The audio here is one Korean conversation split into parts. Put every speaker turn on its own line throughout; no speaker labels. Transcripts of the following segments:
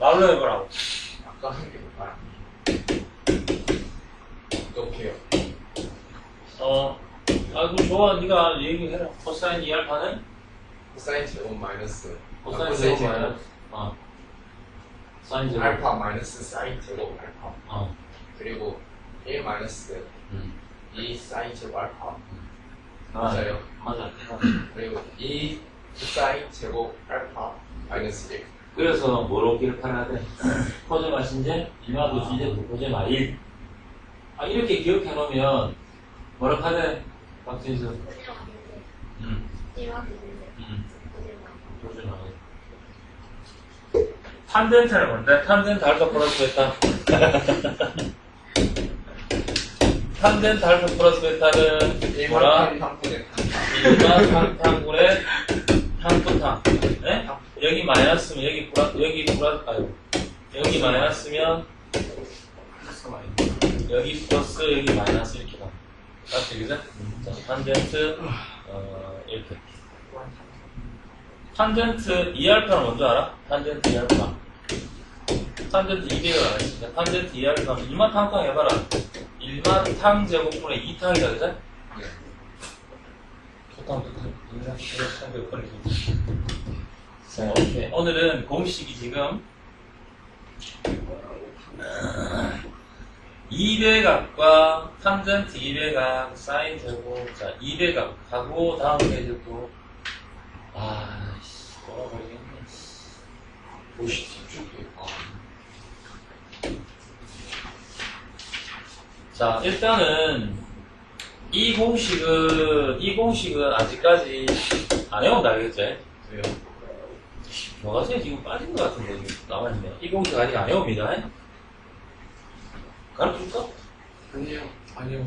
말로 해보라고.
아까 한게 뭐야? 어떡해요?
어, 아이고 좋아. 네가 얘기해라. 코사인 2 알파는
코사인 제곱 마이너스
코사인
아,
제곱 마이너스 어. 사인 제곱.
알파 마이너스 사인 제곱 알파
어.
그리고 1 마이너스
음.
2 사인 제곱 알파
아,
맞아요.
맞아.
그리고 2 사인 제곱 알파 마이너스 1
그래서 뭐로 기억하라 돼? 코제마 신제, 이마도 신제, 코제마 1. 아, 이렇게 기억해 놓으면 뭐라 하대? 박진수. 음. 음. 코제마 1. 탄젠트는 뭔데? 탄젠트 알파 플러스 베타. 탄젠트 알파 플러스 베타는 뭐라?
1만 3분의
일반 상탕분의 항부탕. 네? 여기 마이너스면 여기 플러스, 여기 플러스, 아유. 여기 마이너스면 여기 플러스, 여기 마이너스 이렇게 가. 맞지, 그죠? 자, 탄젠트, 어, 이렇게. 탄젠트 2알파는 뭔지 알아? 탄젠트 2알파. 탄젠트 200을 알았으니까 탄젠트 2알파는 1만 탕탕 해봐라. 1만 탕 제곱분의 2탕이다, 그죠?
네.
좋다, 자, 오케이. 오늘은 공식이 지금 2배각과 탄젠트 2배각, 사인 제곱, 자, 2배각 하고 다음 페이지도 아, 씨, 돌아버리겠네.
보시 집중해 아,
자, 일단은 이 공식은 이 공식은 아직까지 안 해온다?
돼요
뭐가지 지금 빠진 것 같은데 지금 나와있네. 이 공식 아직 안 해옵니다. 가르쳐줄까?
아니요 아니요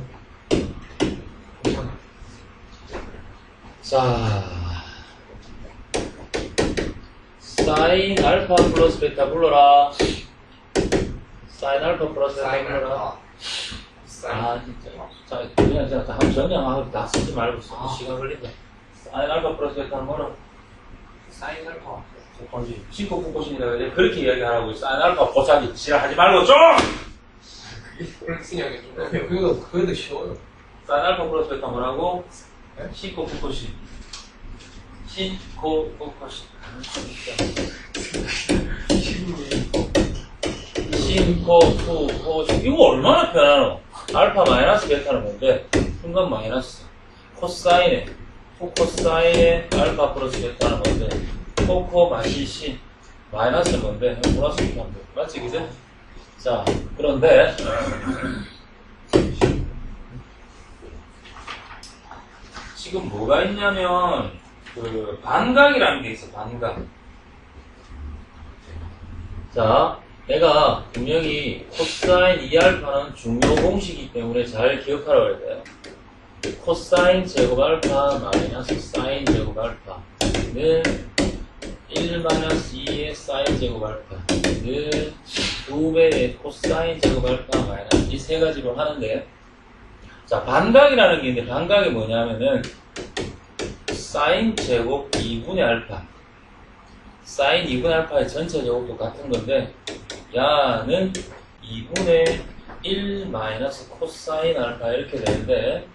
자, 사인 알파 플러스 베타 불러라. 사인 알파 플러스 베타 불러라. 아 진짜. 자, 그냥 제가 다 한번 정리하고 다 쓰지 말고 쓰
아.
시간 걸린다. 사인 알파 플러스 베타는 뭐라?
사인 알파
번지 신고 그래. 그렇게 이야기하라고 사인 알파 고사기 지랄하지 말고 좀!
그게 폴승형이 좀 그래도 쉬워요
사인 알파 플러스 베타 뭐라고?
네?
신고 funk고신. 아, 진짜. 신코, 푸, 호, 이거 얼마나 편하노? 알파 마이너스 베타는 뭔데? 순간 마이너스. 코사인에, 코코사인에 알파 플러스 베타는 뭔데? 코코 마시 신. 마이너스는 뭔데? 플러스 하면 돼. 맞지, 그죠? 자, 그런데, 지금 뭐가 있냐면, 그, 반각이라는 게 있어, 반각. 자, 내가 분명히 코사인 2알파는 중요 공식이기 때문에 잘 기억하라고 해야 돼요. 코사인 제곱 알파 마이너스 사인 제곱 알파는 1 마이너스 2의 사인 제곱 알파는 2배의 코사인 제곱 알파 마이너스 이 세 가지로 하는데 자 반각이라는 게 있는데 반각이 뭐냐면은 사인 제곱 2분의 알파. 사인 2분의 알파의 전체 제곱도 같은 건데 야는 2분의 1 마이너스 코사인 알파 이렇게 되는데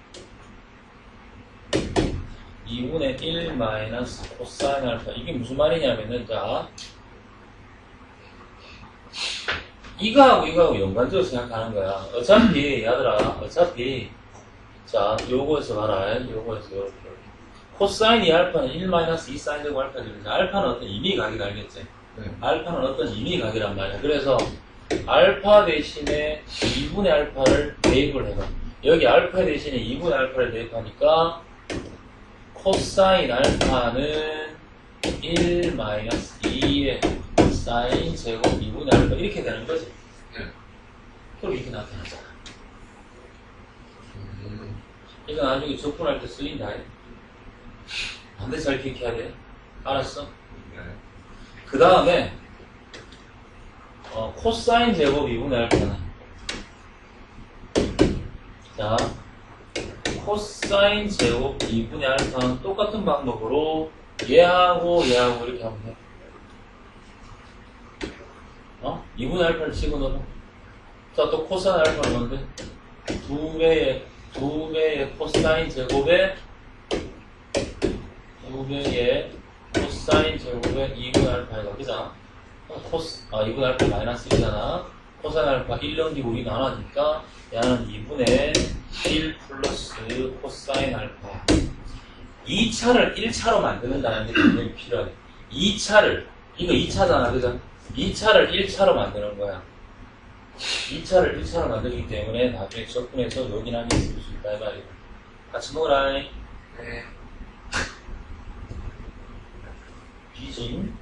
2분의 1 마이너스 코사인 알파 이게 무슨 말이냐면은 자 이거하고 이거하고 연관적으로 생각하는 거야 어차피 얘들아 어차피 자 요거에서 봐라 요거에서 요렇게 코사인 2 알파는 1 마이너스 2 사인 제곱 알파 되는데 알파는 어떤 임의 각이 알겠지?
네.
알파는 어떤 임의 각이란 말이야. 그래서 알파 대신에 2분의 알파를 대입을 해봐. 여기 알파 대신에 2분의 알파를 대입하니까 코사인 알파는 1 마이너스 2의 사인 제곱 2분의 알파 이렇게 되는 거지.
네.
그럼 이렇게 나타나잖아.
음,
이거 나중에 적분할 때 쓰인다. 반드시 잘 기억해야 돼. 알았어?
네.
그 다음에 어, 코사인 제곱 2분의 알파는 자 코사인 제곱 2분의 알파는 똑같은 방법으로 얘하고 얘하고 이렇게 하면 돼 2분의 알파를 집어넣어. 자, 또 코사인 알파는 뭔데? 두 배의, 두 배의 코사인 제곱에 두 배의 코사인 제곱에 2분의 알파가 그잖아. 코스, 아, 2분의 알파 마이너스 1이잖아. 코사인 알파 1 넘기고 우리 나눠니까 얘는 2분의 1 플러스 코사인 알파. 2차를 1차로 만드는다는 게 굉장히 필요해. 2차를, 이거 2차잖아, 그죠? 2차를 1차로 만드는 거야. 2차를 1차로 만들기 때문에 나중에 접근해서 요긴하게 쓸수 있다, 이 말이야. 같이 먹으라.
네.
비진.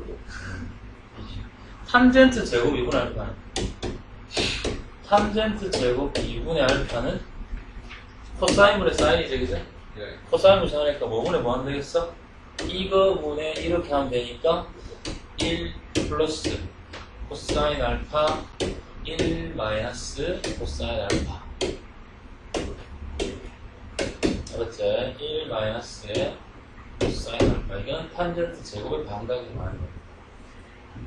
탄젠트 제곱 2분의 알파는 탄젠트 제곱 2분의 알파는 코사인분의 사인이지, 그죠?
네.
코사인을 정하니까 뭐분의 뭐 하면 되겠어? 이거 분의 이렇게 하면 되니까 1 플러스 코사인 알파 1 마이너스 코사인 알파 알았지? 1 마이너스의 코사인 알파 이건 탄젠트 제곱의 방각이 거야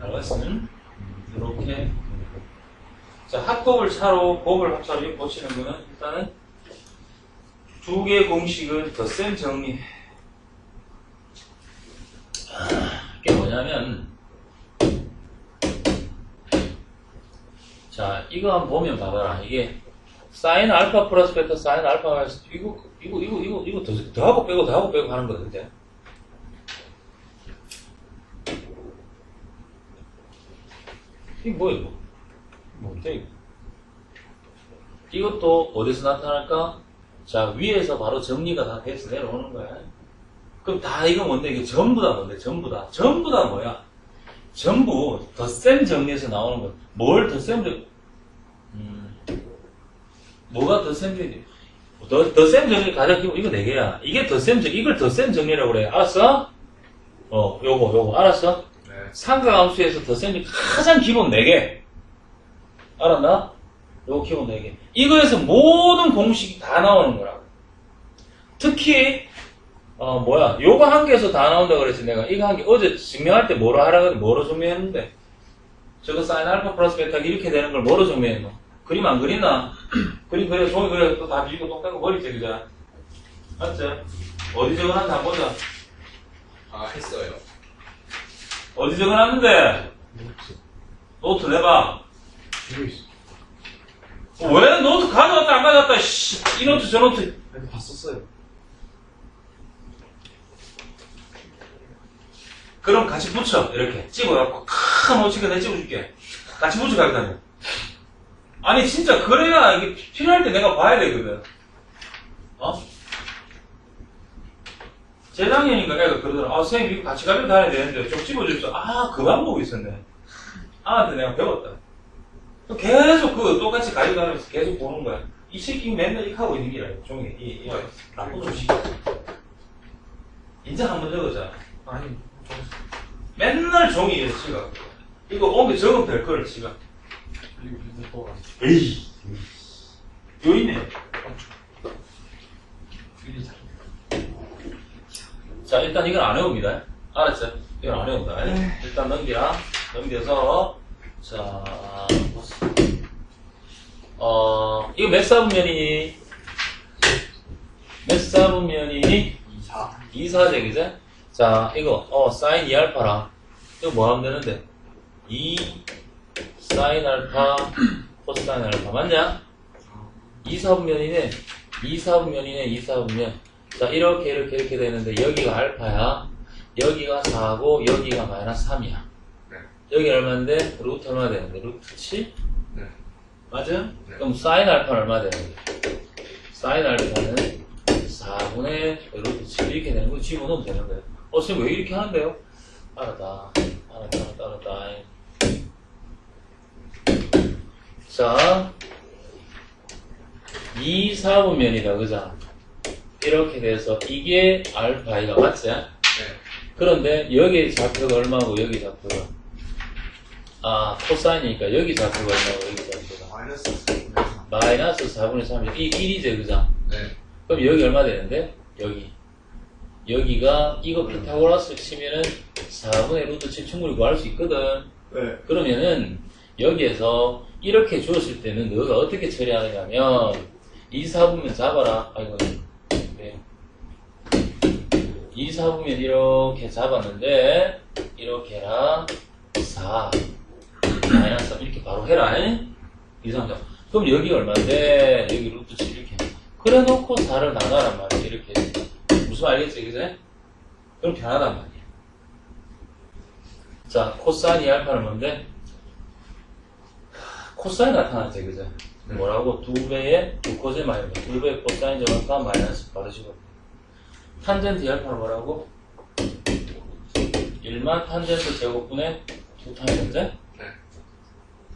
알았으면 이렇게 자 합곱을 차로 곱을 합차로 고치는 거는 일단은 두 개의 공식은 덧셈 정리. 아, 이게 뭐냐면, 자, 이거 한번 보면 봐봐라. 이게, 사인 알파 플러스 베타 사인 알파가, 있어. 이거, 이거, 이거, 이거, 이거 더, 더 하고 빼고 더 하고 빼고 하는 거던데. 이게 뭐야, 이거? 뭔데, 이거? 이것도 어디서 나타날까? 자, 위에서 바로 정리가 다 돼서 내려오는 거야. 그럼 다 이거 뭔데? 이게 전부 다 뭔데? 전부 다. 전부 다 뭐야? 전부 덧셈 정리에서 나오는 거. 뭘 덧셈 정리? 음, 뭐가 덧셈 정리? 더, 덧셈 정리 가장 기본, 이거 네 개야. 이게 덧셈 정리, 이걸 덧셈 정리라고 그래. 알았어? 어, 요거, 요거. 알았어?
네.
삼각함수에서 덧셈이 가장 기본 4개. 알았나? 요거 기본 4개. 이거에서 모든 공식이 다 나오는 거라고. 특히, 어, 뭐야. 요거 한 개에서 다 나온다 그랬지, 내가. 이거 한 개, 어제 증명할 때 뭐로 하라고 했는데, 뭐로 증명했는데? 저거 사인 알파 플러스 베타가 이렇게 되는 걸 뭐로 증명했노? 그림 안 그리나? 그림 그래, 종이 그래, 또다 비고 똑 떼고 버리지, 그죠? 맞지? 어디 적어놨나 한번 보자.
아, 했어요.
어디 적어놨는데? 노트 내봐.
뒤에 있어.
어, 왜? 노트 가져왔다 안 가져왔다 씨, 이 노트 저 노트
아니, 봤었어요.
그럼 같이 붙여 이렇게. 찍어갖고 큰 오치게 내 찍어줄게. 같이 붙여 가겠다네 아니 진짜 그래야 이게 필요할 때 내가 봐야 되거든. 어? 재작년인가 애가 그러더라. 아 선생님 이거 같이 가지고 다녀야 되는데 좀 집어줬어 아 그 방법이 있었네. 아한테 내가 배웠다 계속 그 똑같이 다니면서 계속 보는 거야 이 새끼 맨날 이렇게 하고 있는 게라 종이 이, 이 나쁜 놈식 인자 한번 적어자
아니, 좀,
맨날 종이에 찍어. 이거 오면 적으면 될 거를
가서.
에이. 요 있네. 자, 일단 이건 안 해옵니다. 알았죠? 이건 안 해온다. 일단 넘기라. 넘겨서, 자, 어, 이거 몇 사분면이니? 몇 사분면이니?
2사.
2사제, 그제? 자, 이거, 어, 사인 2알파라. 이거 뭐 하면 되는데? 2 사인 알파, 코사인 알파. 맞냐? 2사분면이네. 2사분면이네, 2사분면. 자, 이렇게, 이렇게, 이렇게 되는데, 여기가 알파야. 여기가 4고, 여기가 마이너스 3이야.
네.
여기 얼마인데? 루트 얼마 되는데? 루트 7?
네.
맞아?
네.
그럼 사인 알파는 얼마 되는데? 사인 알파는 4분의 루트 7 이렇게 되는 거 집어넣으면 되는 거예요. 어, 선생님 왜 이렇게 하는데요? 알았다. 알았다, 알았다, 알았다. 자, 2, 4분면이다, 그죠? 이렇게 돼서 이게 알파이가 맞지?
네.
그런데 여기 좌표가 얼마고 여기 좌표가 아 코사인이니까 여기 좌표가 얼마고 여기 좌표가
마이너스 4.
마이너스 4분의 3이 이 1이죠 그죠?
네.
그럼 여기 얼마 되는데? 여기 여기가 이거 피타고라스 치면은 4분의 루트 7 충분히 구할 수 있거든
네.
그러면은 여기에서 이렇게 주었을 때는 너가 어떻게 처리하느냐면 이 사분면 잡아라. 아이고 네. 이 사분면 이렇게 잡았는데 이렇게 해라 4 마이너스 3 이렇게 바로 해라 이 상자 그럼 여기 얼마인데 여기 루트 7 이렇게 그래 놓고 4를 나눠란 말이야 이렇게 무슨 알겠지 그제? 그럼 변하단 말이야 자 코사인 2알파는 뭔데? 코사인 나타났지 그제? 뭐라고? 두 배의 두 코제 마이너스 두 배의 코사인 제곱과 마이너스 받으시고 탄젠트 2알파는 뭐라고? 1만 탄젠트 제곱분의 2탄젠트
네.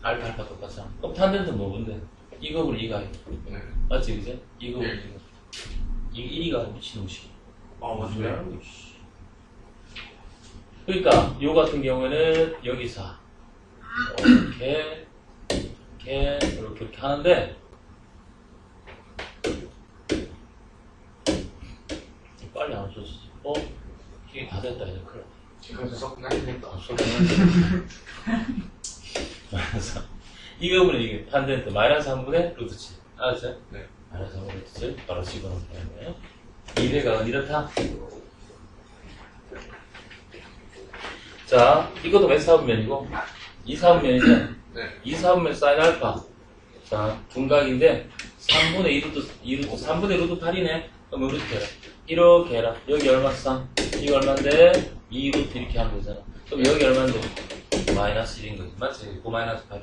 알파 알파 똑같아 그럼 탄젠트 뭐 뭔데? 이거분 이가
네.
맞지 그제? 이거분 이거 이게 1이가 미친놈식
아, 맞아요?
그러니까 요 같은 경우에는 여기 4 이렇게 이렇게 이렇게 이렇게 하는데 빨리 안 없어지지 어? 이게 다 됐다 이제 큰일
그래서 썩 날리겠다.
마이너스 이거분은 이게 탄젠트 마이너스 3분의 루트 7 알았죠?
네.
마이너스 3분의 루트 7 바로 집어넣으면 되는 이래가 이렇다. 자 이것도 몇 사분면이고? 이 사분면이죠?
네.
이 사분면 사인 알파. 자 둔각인데 3분의 2 루트 2 루트 3분의 루트 8이네. 그럼 이렇게 해라 이렇게 해라. 여기 얼마 쌍 이거 얼마인데? 2 루트 이렇게 하면 되잖아. 그럼 여기 얼마인데 마이너스 1인 거지 맞지? 9 마이너스 8인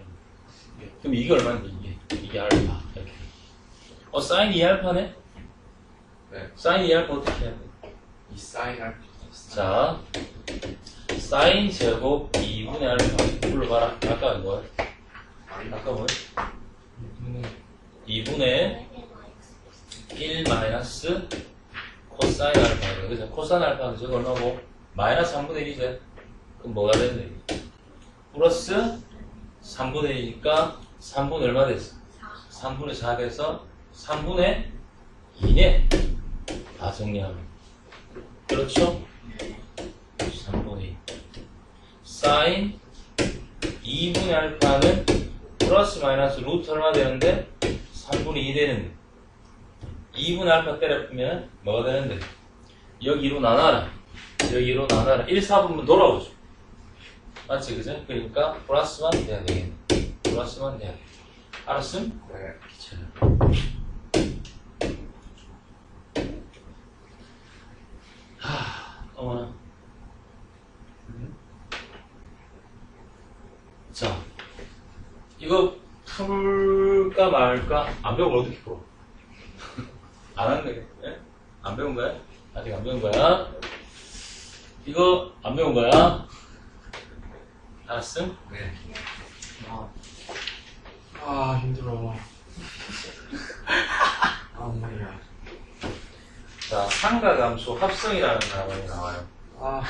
그럼 이게 얼마인데 이게 이게 알파 이렇게 어 사인 2알파네?
네.
사인 2알파 어떻게 해야 돼?
이 사인
할자 사인 제곱 2분의 알파 불러봐라 아까 뭐야? 아까 뭐야? 2분의 1 마이너스 코사인 알파네 그죠? 코사인 알파는 저거 얼마고? 마이너스 3분의 1이지 그럼 뭐가 됐네 플러스 3분의 1이니까 3분의 얼마 됐어? 3분의 4 돼서 3분의 2네. 다 정리하면. 그렇죠? 3분의 2 사인 2분의 알파는 플러스 마이너스 루트 얼마 되는데? 3분의 2 되는데. 2분의 알파 때려보면 뭐가 되는데? 여기로 나눠라. 여기로 나눠라. 1, 4분면 돌아오죠 맞지 그죠? 그러니까 플러스만 돼야 되겠네 플러스만 돼야 돼 알았음?
네.
하, 어머나. 자, 이거 풀까 말까? 안 배우면 어떻게 풀어? 안 하는 거야? 예? 안 배운 거야? 아직 안 배운 거야? 이거 안 배운 거야? 알았음?
네.
아, 아 힘들어. 아 뭐야.
자, 상가감수 합성이라는 단어가 나와요.
아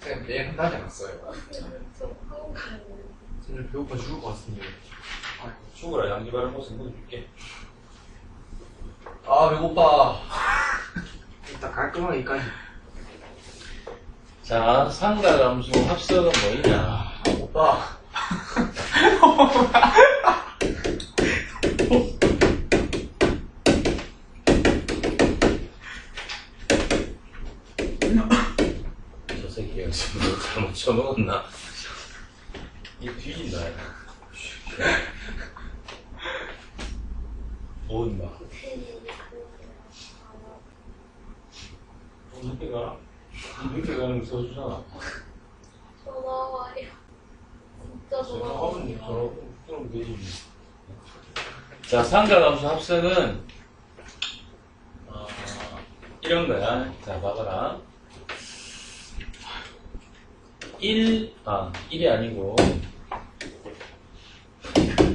쌤, 내일 한다지 않았어요.
진짜 배고파 죽을 것 같은데.
죽어라, 양지바를 모습 보여줄게.
아 배고파. 일단 깔끔하게 까지.
자, 상가감수 합성은 뭐이냐?
오빠.
저 새끼가 지금 뭐 잘못 쳐먹었나? 이 뒤진다. 야. 뭐 임마? 어, 늦게 가? 늦게 가는 거 써주잖아.
전화 와요. 진짜 전화
전화하면
와요.
전화 끊으면 되지. 자, 상가감수 합성은 어, 이런 거야. 자, 봐봐라. 1, 아, 1이 아니고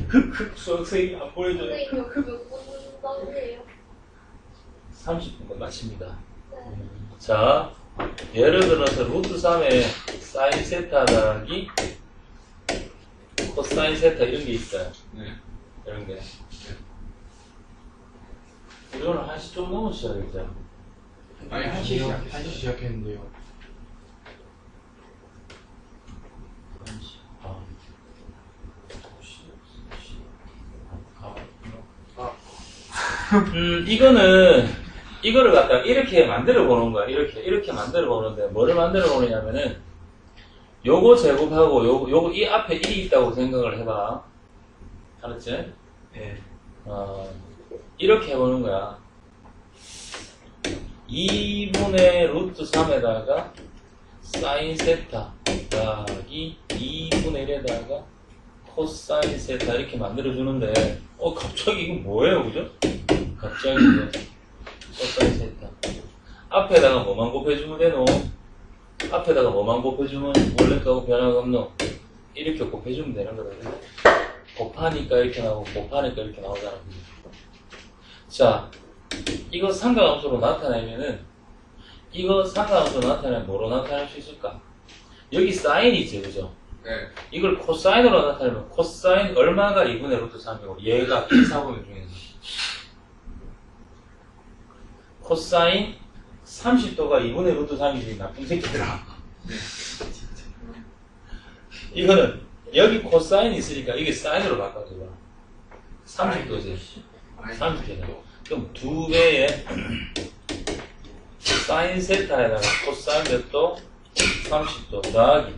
흑흑 수학생이 안 보여줘요.
선생님 여기 몇분 떠세요?
30분 마칩니다.
네.
자, 예를 들어서 루트 3에 사인 세타 더하기 코사인 세타 이런 게 있어요.
네.
이런 게. 이거는 한시 좀 넘어 시작했죠?
아니, 한시 시작,
한시 시작했는데요.
한시, 아, 아, 아. 음, 이거는, 이거를 갖다 이렇게 만들어 보는 거야. 이렇게, 이렇게 만들어 보는데, 뭐를 만들어 보느냐면은, 요거 제곱하고, 요거, 요거, 이 앞에 1이 있다고 생각을 해봐. 알았지?
네.
어, 이렇게 해보는 거야. 2분의 루트 3에다가 사인 세타 더하기 2분의 1에다가 코사인 세타 이렇게 만들어주는데 어 갑자기 이거 뭐예요 그죠? 갑자기 코사인 세타 앞에다가 뭐만 곱해주면 되노? 앞에다가 뭐만 곱해주면 원래 거하고 변화가 없노? 이렇게 곱해주면 되는 거거든요 곱하니까 이렇게 나오고 곱하니까 이렇게 나오잖아 자 이거 상가함수로 나타내면은 이거 상가함수로 나타내면 뭐로 나타낼 수 있을까? 여기 사인이 있죠, 그죠?
네.
이걸 코사인으로 나타내면 코사인 얼마가 2분의 루트 3이고 얘가 기사분의 중에서 코사인 30도가 2분의 루트 3이지 나쁜 새끼들아 이거는 여기 코사인이 있으니까 이게 사인으로 바꿔줘봐 30도지 30도죠 그럼 두 배의 사인 세타에다가 코사인 몇 도? 30도 더하기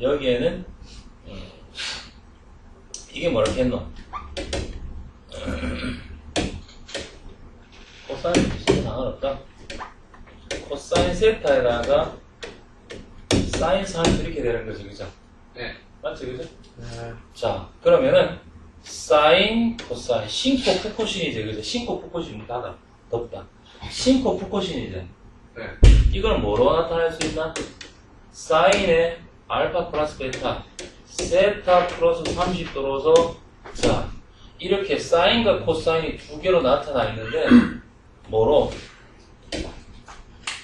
여기에는 음, 이게 뭐라 했노? 코사인 진짜 상관없다. 코사인 세타에다가 사인 30 이렇게 되는 거지, 그죠?
네.
맞지, 그죠?
네.
자, 그러면은 사인, 코사인, 신코 푸코신이지, 그죠? 신코 푸코신 닫아, 덥다. 신코 푸코신이지.
네.
이걸 뭐로 나타낼 수 있나? 사인의 알파 플러스 베타, 세타 플러스 30도로서 자 이렇게 사인과 코사인이 두 개로 나타나 있는데 뭐로?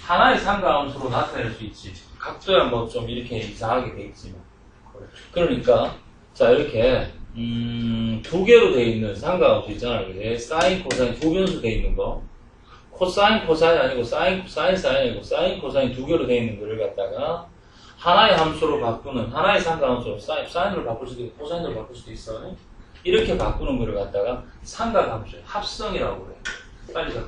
하나의 상가함수로 나타낼 수 있지. 각도야 뭐 좀 이렇게 이상하게 돼 있지만. 그러니까 자 이렇게 음, 두 개로 돼 있는 상가함수 있잖아요. 그지? 사인, 코사인 두 변수 돼 있는 거. 코사인, 코사인 아니고 사인, 사인, 사인 아니고 사인, 코사인 두 개로 돼 있는 거를 갖다가 하나의 함수로 바꾸는 하나의 상가함수로 사인, 사인으로 바꿀 수도 있고 코사인으로 바꿀 수도 있어. 이렇게 바꾸는 거를 갖다가 상가함수의 합성이라고 그래. 빨리 가.